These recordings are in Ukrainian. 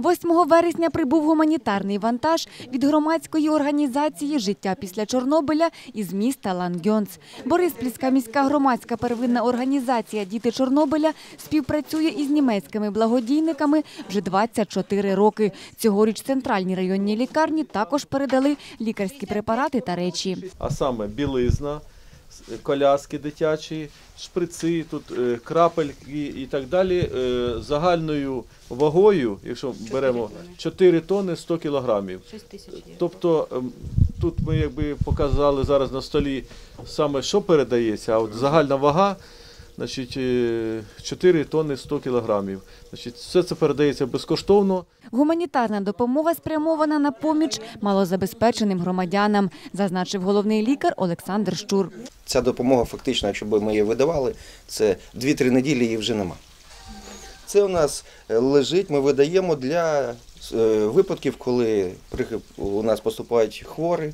8 вересня прибув гуманітарний вантаж від громадської організації Життя після Чорнобиля із міста Лангьонс. Бориспільська міська громадська первинна організація Діти Чорнобиля співпрацює із німецькими благодійниками вже 24 роки. Цьогоріч центральній районній лікарні також передали лікарські препарати та речі. а саме білизна, коляски дитячі, шприци, тут е, крапельки і так далі. е, Загальною вагою, якщо беремо 4 тонни 100 кілограмів. Тобто ем, тут ми якби показали зараз на столі саме що передається, а от загальна вага. Значить, е, 4 тонни 100 кілограмів. Значить, все це передається безкоштовно. Гуманітарна допомога спрямована на поміч малозабезпеченим громадянам, зазначив головний лікар Олександр Щур. Ця допомога, фактично, якщо б ми її видавали, це 2-3 неділі її вже нема. Це у нас е, лежить, ми видаємо для е, випадків, коли у нас поступають хворі,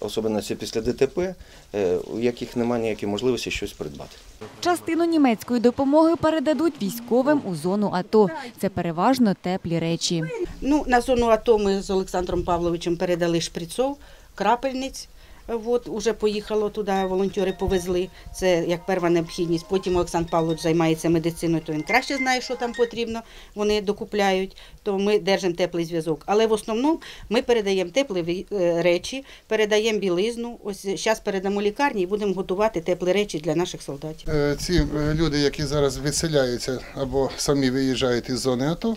особливо після ДТП, е, у яких немає ніякої можливості щось придбати. Частину німецької допомоги передадуть військовим у зону АТО. Це переважно теплі речі. Ну, на зону АТО ми з Олександром Павловичем передали шприцов, крапельниць. От, уже поїхало туди, волонтери повезли. Це як перша необхідність. Потім Олександр Павлович займається медициною, то він краще знає, що там потрібно. Вони докупляють, то ми держимо теплий зв'язок. Але в основному ми передаємо теплі е, речі, передаємо білизну. Ось зараз передамо лікарні і будемо готувати теплі речі для наших солдатів. Е, Ці е, люди, які зараз відселяються або самі виїжджають із зони АТО,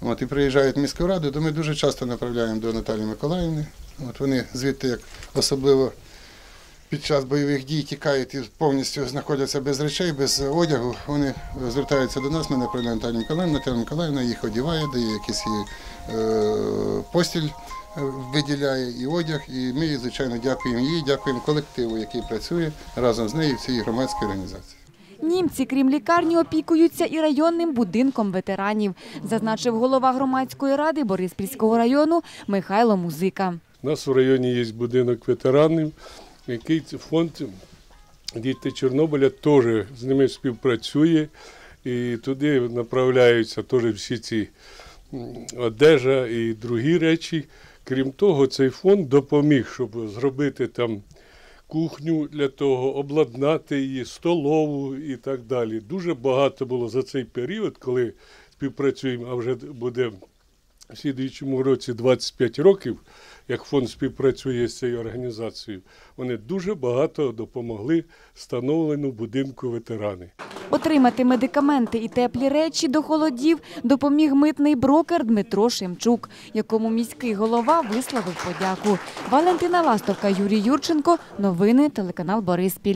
от, і приїжджають в міську раду, то ми дуже часто направляємо до Наталії Миколаївни. От вони звідти, як особливо під час бойових дій, тікають і повністю знаходяться без речей, без одягу. Вони звертаються до нас, ми направляємо Наталію Миколаївну, Наталя Миколаївна їх одягає, дає якийсь їй е, постіль. е, Виділяє і одяг, і ми, звичайно, дякуємо їй, дякуємо колективу, який працює разом з нею в цій громадській організації. Німці, крім лікарні, опікуються і районним будинком ветеранів, зазначив голова громадської ради Бориспільського району Михайло Музика. У нас в районі є будинок ветеранів, який фонд Діти Чорнобиля теж з ними співпрацює. І туди направляються теж всі ці одежа і другі речі. Крім того, цей фонд допоміг, щоб зробити там кухню для того, обладнати її, столову і так далі. Дуже багато було за цей період, коли співпрацюємо, а вже буде в слідуючому році 25 років, як фонд співпрацює з цією організацією, вони дуже багато допомогли встановленню будинку ветерани. Отримати медикаменти і теплі речі до холодів допоміг митний брокер Дмитро Шемчук, якому міський голова висловив подяку. Валентина Ластовка, Юрій Юрченко. Новини телеканал Бориспіль.